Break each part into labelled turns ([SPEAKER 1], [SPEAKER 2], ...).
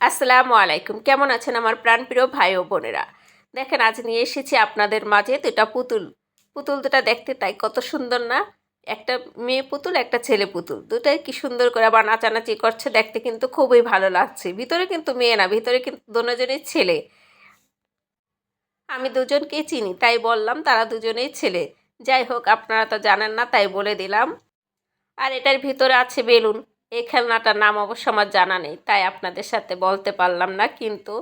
[SPEAKER 1] আসসালামু আলাইকুম। কেমন আছেন আমার প্রাণপ্রিয় ভাই ও বোনেরা? দেখেন, আজ নিয়ে এসেছি আপনাদের মাঝে দুটা পুতুল। পুতুল দুটা দেখতে তাই কত সুন্দর না? একটা মেয়ে পুতুল, একটা ছেলে পুতুল। দুটাই কি সুন্দর করে আবার নাচানাচি করছে, দেখতে কিন্তু খুবই ভালো লাগছে। ভিতরে কিন্তু মেয়ে না, ভিতরে কিন্তু দুজনেই ছেলে। আমি দুজনকেই চিনি, তাই বললাম তারা দুজনেই ছেলে। যাই হোক, আপনারা তো জানেন না, তাই বলে দিলাম। আর এটার ভিতরে আছে বেলুন। এই খেলনাটার নাম অবশ্য আমার জানা নেই, তাই আপনাদের সাথে বলতে পারলাম না, কিন্তু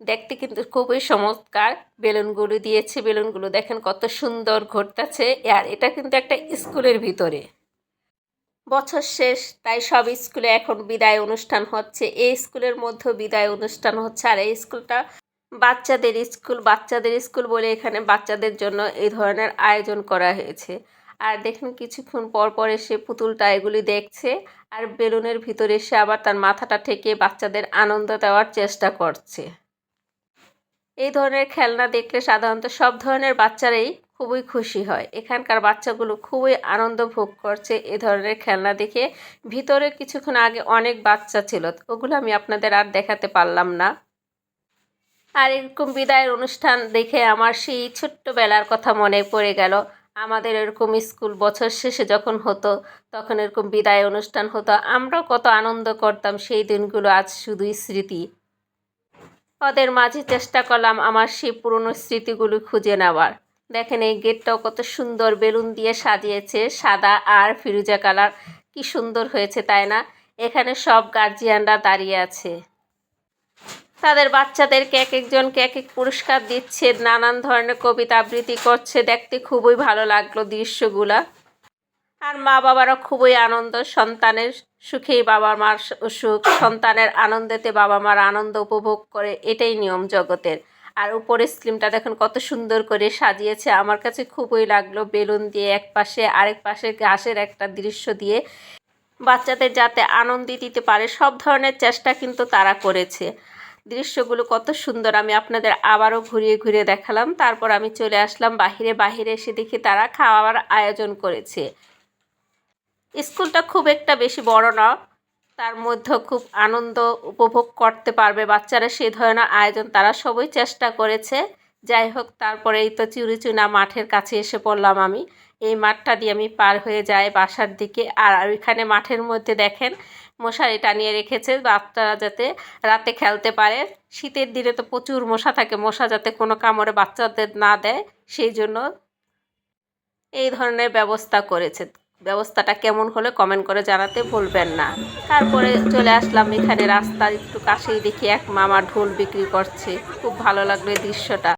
[SPEAKER 1] দেখতে কিন্তু খুবই চমৎকার। বেলুনগুলো দিয়েছে বেলুনগুলো দেখেন কত সুন্দর ঘটতেছে আর এটা কিন্তু একটা স্কুলের ভিতরে। বছর শেষ, তাই সব স্কুলে এখন বিদায় অনুষ্ঠান হচ্ছে, এই স্কুলের মধ্যে বিদায় অনুষ্ঠান হচ্ছে, আর এই স্কুলটা বাচ্চাদের স্কুল বাচ্চাদের স্কুল বলে এখানে বাচ্চাদের জন্য এই ধরনের আয়োজন করা হয়েছে। আর দেখুন কিছুক্ষণ পর পর এসে পুতুলটা এগুলি দেখছে আর বেলুনের ভিতরে এসে আবার তার মাথাটা ঠেকে বাচ্চাদের আনন্দ দেওয়ার চেষ্টা করছে। এই ধরনের খেলনা দেখলে সাধারণত সব ধরনের বাচ্চারাই খুবই খুশি হয়। এখানকার বাচ্চাগুলো খুবই আনন্দ ভোগ করছে এ ধরনের খেলনা দেখে। ভিতরে কিছুক্ষণ আগে অনেক বাচ্চা ছিল, ওগুলো আমি আপনাদের আর দেখাতে পারলাম না। আর এরকম বিদায়ের অনুষ্ঠান দেখে আমার সেই ছোট্টবেলার কথা মনে পড়ে গেল। আমাদের এরকম স্কুল বছর শেষে যখন হতো, তখন এরকম বিদায় অনুষ্ঠান হতো, আমরাও কত আনন্দ করতাম সেই দিনগুলো, আজ শুধুই স্মৃতি। ওদের মাঝে চেষ্টা করলাম আমার সেই পুরনো স্মৃতিগুলো খুঁজে নেওয়ার। দেখেন এই গেটটাও কত সুন্দর বেলুন দিয়ে সাজিয়েছে, সাদা আর ফিরুজা কালার। কি সুন্দর হয়েছে, তাই না? এখানে সব গার্জিয়ানরা দাঁড়িয়ে আছে। তাদের বাচ্চাদেরকে এক একজনকে এক এক পুরস্কার দিচ্ছে, নানান ধরনের কবিতা আবৃত্তি করছে। দেখতে খুবই ভালো লাগল দৃশ্যগুলা। আর মা বাবারা খুবই আনন্দ, সন্তানের সুখেই বাবা মার সুখ, সন্তানের আনন্দেতে বাবা মার আনন্দ উপভোগ করে, এটাই নিয়ম জগতের। আর উপরের স্লিমটা দেখুন কত সুন্দর করে সাজিয়েছে, আমার কাছে খুবই লাগল বেলুন দিয়ে এক পাশে, আরেক পাশে ঘাসের একটা দৃশ্য দিয়ে। বাচ্চাদের যাতে আনন্দ দিতে পারে, সব ধরনের চেষ্টা কিন্তু তারা করেছে। দৃশ্যগুলো কত সুন্দর। আমি আপনাদের আবারও ঘুরিয়ে ঘুরিয়ে দেখালাম। তারপর আমি চলে আসলাম বাহিরে। বাহিরে এসে দেখি তারা খাওয়ার আয়োজন করেছে। স্কুলটা খুব একটা বেশি বড় না। তার মধ্যে খুব আনন্দ উপভোগ করতে পারবে বাচ্চারা। সেই ধরনের আয়োজন তারা সবই চেষ্টা করেছে। যাই হোক তারপরে এই তো চুরিচুনা মাঠের কাছে এসে পড়লাম আমি। এই মাঠটা দিয়ে আমি পার হয়ে যাই বাসার দিকে। আর ওইখানে মাঠের মধ্যে দেখেন, মশারি টানিয়ে রেখেছে বাচ্চারা যাতে রাতে খেলতে পারে। শীতের দিনে তো প্রচুর মশা থাকে, মশা যাতে কোনো কামড়ে বাচ্চাদের না দেয়, সেই জন্য এই ধরনের ব্যবস্থা করেছে। ব্যবস্থাটা কেমন হলে কমেন্ট করে জানাতে ভুলবেন না। তারপরে চলে আসলাম এখানে রাস্তার একটু কাছেই দেখি এক মামা ঢোল বিক্রি করছে। খুব ভালো লাগল এই দৃশ্যটা।